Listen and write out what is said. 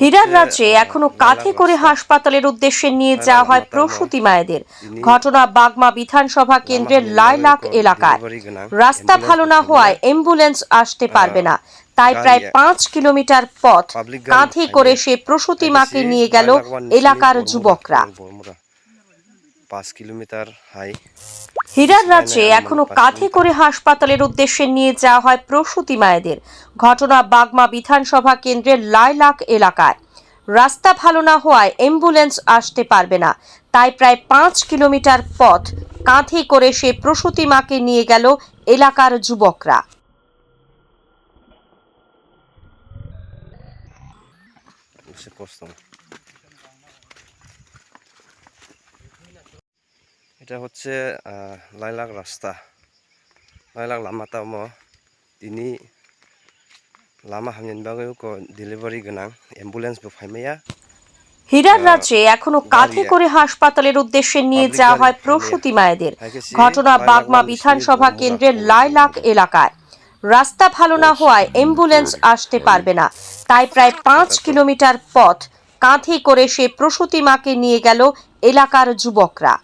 হীরার রাজ্যে এখনও কাঁধে করে হাসপাতালের উদ্দেশ্যে নিয়ে যাওয়া হয় প্রসূতি মায়েদের। ঘটনা বাগমা বিধানসভা কেন্দ্রের লাইলাক এলাকায়। রাস্তা ভালো না হওয়ায় অ্যাম্বুলেন্স আসতে পারবে না। তাই প্রায় পাঁচ কিলোমিটার পথ কাঁধে করে সে প্রসূতি মাকে নিয়ে গেল এলাকার যুবকরা। পাঁচ কিলোমিটার হাই। হীরার রাজ্যে এখনও কাঁধে করে হাসপাতালের উদ্দেশ্যে নিয়ে যাওয়া হয় প্রসূতি মায়েদের। ঘটনা বাগমা বিধানসভা কেন্দ্রের লাইলাক এলাকায়। রাস্তা ভালো না হওয়ায় অ্যাম্বুলেন্স আসতে পারবে না। তাই প্রায় পাঁচ কিলোমিটার পথ কাঁধে করে সে প্রসূতি মাকে নিয়ে গেল এলাকার যুবকরা। সে এটা হচ্ছে লাইলাক রাস্তা। লাইলাক লামাতা মো তিনি লামা হামিনবাগেও ডেলিভারি গান অ্যাম্বুলেন্সবো ফাইমায়া হীরার রাজ্যে এখনও কাঁধে করে হাসপাতালের উদ্দেশ্যে নিয়ে যাওয়া হয় প্রসূতি মায়েদের। ঘটনা বাগমা বিধানসভা কেন্দ্রের লাইলাক এলাকায়। রাস্তা ভালো না হওয়ায় অ্যাম্বুলেন্স আসতে পারবে না। তাই প্রায় পাঁচ কিলোমিটার পথ কাঁধে করে সে প্রসূতি মাকে নিয়ে গেল এলাকার যুবকরা।